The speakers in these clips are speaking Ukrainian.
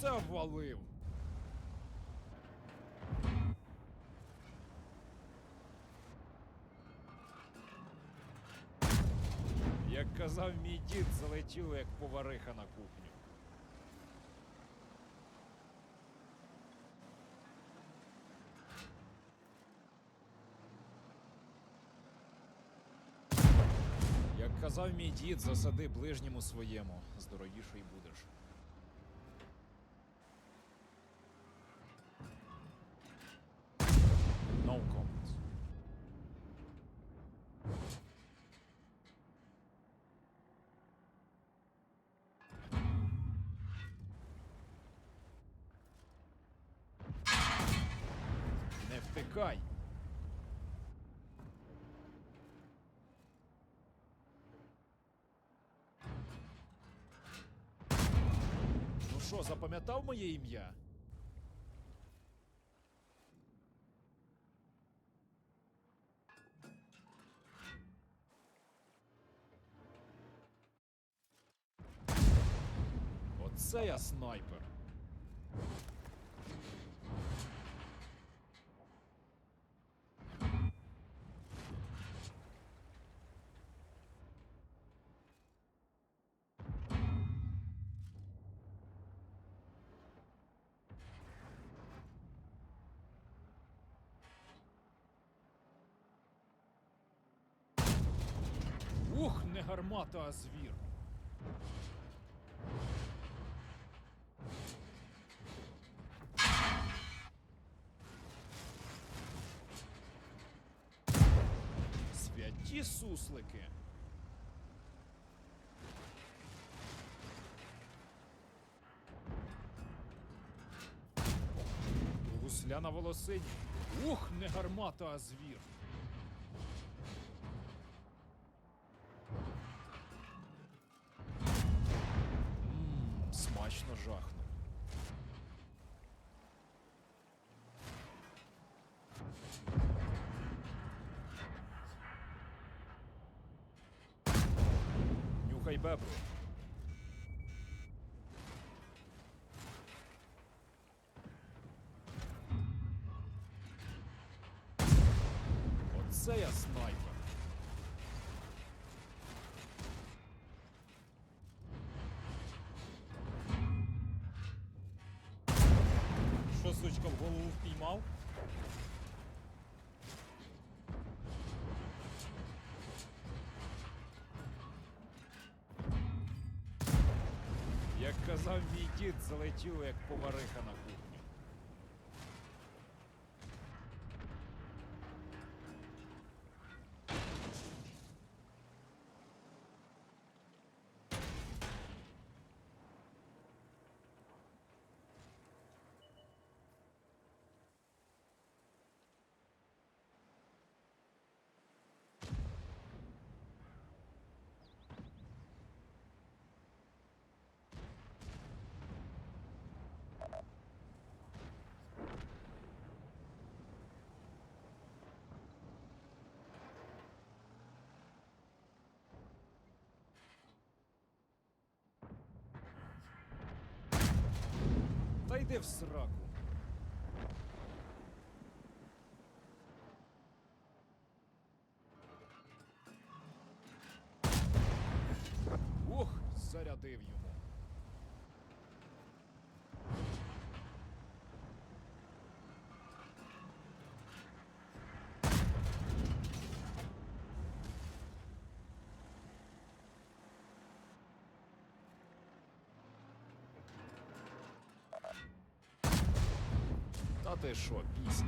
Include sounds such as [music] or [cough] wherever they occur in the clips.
все обвалив. Як казав мій дід, залетіло як повариха на кухню. Як казав мій дід, засади ближньому своєму, здоровіший будеш. Не. Ну що, запам'ятав моє ім'я? Оце я снайпер. Гармата, а звір. Святі суслики. Гусля на волосині. Ух, не гармата, а звір. конечно, жахнул. Нюхай бабру. Сучка, в голову впіймав? Як казав мій дід, залетіло як повариха на кухню. Йди в сраку. Ух, зарядив йому. Ти що, пісня?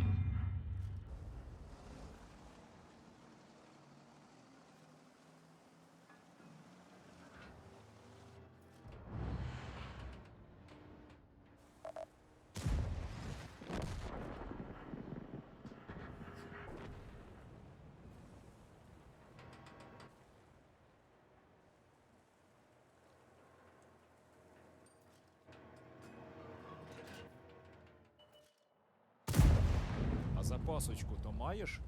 А запасочку то маєш?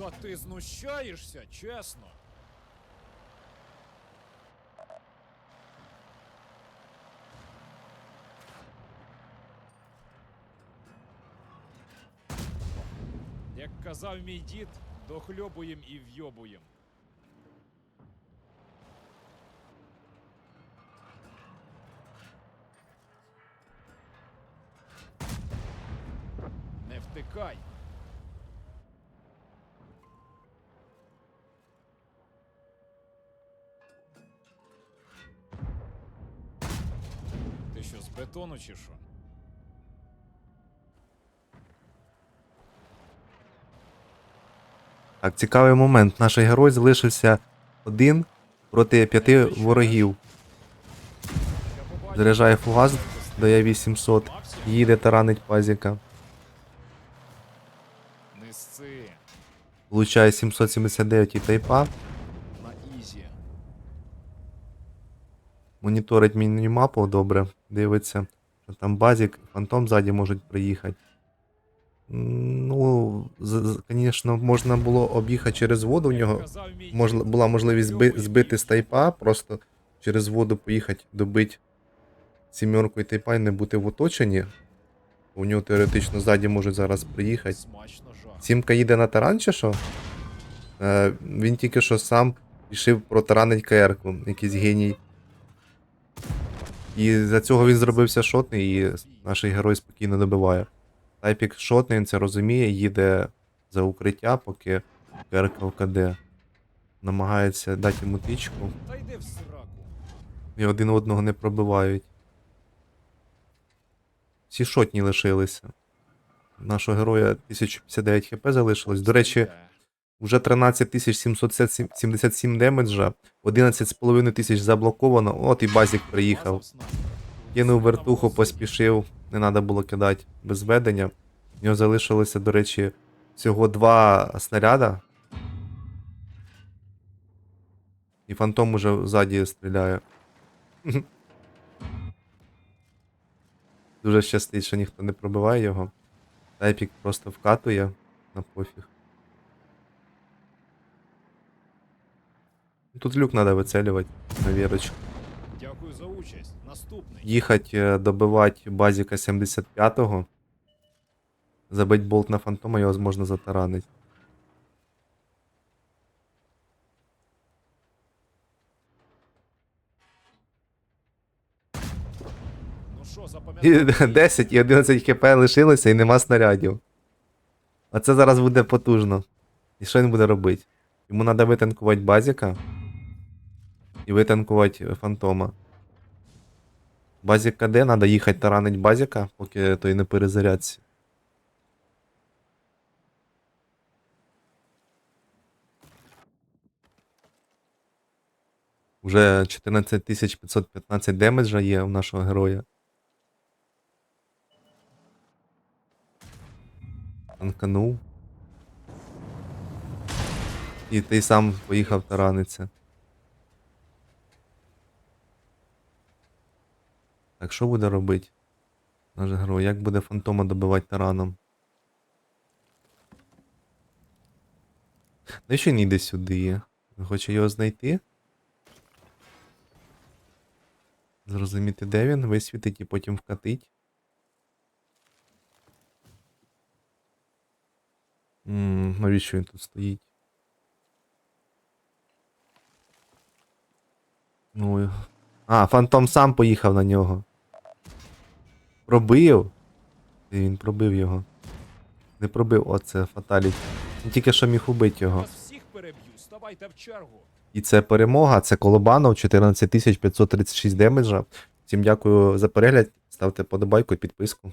Та ти знущаєшся, чесно. Як казав мій дід, дохльобуєм і вйобуєм. Не втикай. Бетону чи що? Так, цікавий момент. Наш герой залишився один проти п'яти ворогів. Заряджає фугас, дає 800, максимум їде таранить пазіка. Влучає 779 і тайпа. На ізі. Моніторить мінімапу добре. Дивиться, що там базік, фантом ззаді можуть приїхати. Ну, звісно, можна було об'їхати через воду. У нього мож, була можливість зби, збити з тайпа, просто через воду поїхати, добити сімерку і тайпа і не бути в оточенні. У нього теоретично ззаді можуть зараз приїхати. Сімка їде на таран чи що? Е, він тільки що сам рішив протаранить КР-ку, якийсь геній. І за цього він зробився шотний, і наш герой спокійно добиває. Тайпік шотний, він це розуміє, їде за укриття, поки КР-ка в КД. Намагається дати йому тичку. І один одного не пробивають. Всі шотні лишилися. Нашого героя 1059 хп залишилось. До речі, Е, вже 13 777 демеджа, 11,5 тисяч заблоковано. От і базік приїхав. Кинув вертуху, поспішив. Не треба було кидати без ведення. В нього залишилося, до речі, всього два снаряда. І фантом уже ззаді стріляє. [laughs] Дуже щастить, що ніхто не пробиває його. Тайпік просто вкатує на пофіг. Тут люк треба вицелювати на вірочку. Дякую за участь. Наступний. Їхать е, добивати базіка 75-го. Забить болт на фантома, його можна затаранить. Ну що, [laughs] І 10 і 11 хп лишилося і нема снарядів. А це зараз буде потужно. І що він буде робити? Йому треба витанкувати базіка і витанкувати фантома. Базік КД, треба їхати таранить базіка, поки той не перезарядся. Уже 14515 демеджа є у нашого героя. Танканув. І ти сам поїхав тараниться. Так що буде робити? Наш герой, як буде фантома добивати тараном? Ну що він йде сюди? Він хоче його знайти? Зрозуміти, де він, висвітить і потім вкатить. М, навіщо він тут стоїть? Ну. А, фантом сам поїхав на нього. Пробив. І він пробив його. Не пробив, оце фаталіті. Він тільки що міг убити його. І це перемога, це Колобанов, 14536 демеджа. Всім дякую за перегляд. Ставте подобайку і підписку.